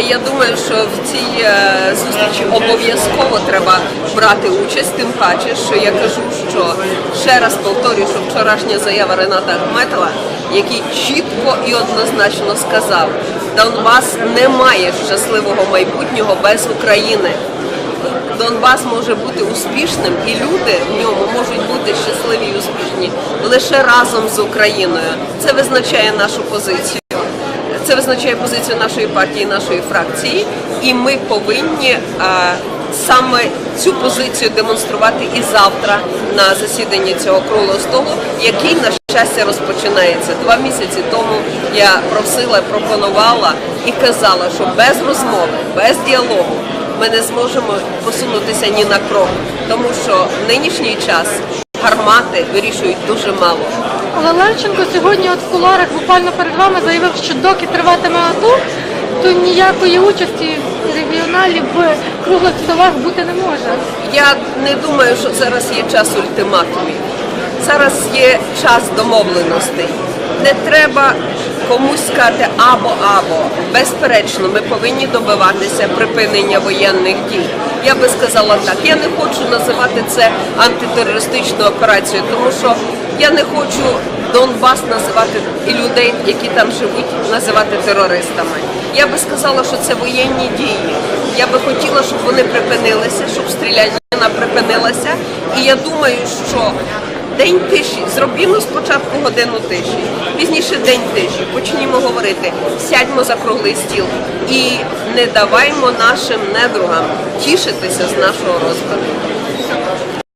Я думаю, що в цій е, зустрічі обов'язково треба брати участь, тим паче, що я кажу, що ще раз повторюю, що вчорашня заява Рената Ахметова, який чітко і однозначно сказав, Донбас не має щасливого майбутнього без України. Донбас може бути успішним, і люди в ньому можуть бути щасливі і успішні лише разом з Україною. Це визначає нашу позицію. Це визначає позицію нашої партії, нашої фракції, і ми повинні е, саме цю позицію демонструвати і завтра на засіданні цього круглого столу, який на щастя розпочинається. Два місяці тому я просила, пропонувала і казала, що без розмови, без діалогу ми не зможемо посунутися ні на крок, тому що в нинішній час гармати вирішують дуже мало. Але Левченко сьогодні от в куларах буквально перед вами заявив, що доки триватиме АТО, то ніякої участі регіоналів в круглих столах бути не може. Я не думаю, що зараз є час ультиматумів. Зараз є час домовленостей. Не треба комусь сказати або-або. Безперечно, ми повинні добиватися припинення воєнних дій. Я би сказала так. Я не хочу називати це антитерористичною операцією, тому що я не хочу Донбас називати і людей, які там живуть, називати терористами. Я би сказала, що це воєнні дії. Я би хотіла, щоб вони припинилися, щоб стрілянина припинилася. І я думаю, що день тиші зробімо спочатку годину тиші, пізніше день тиші. Почнімо говорити, сядьмо за круглий стіл і не даваймо нашим недругам тішитися з нашого розкладу.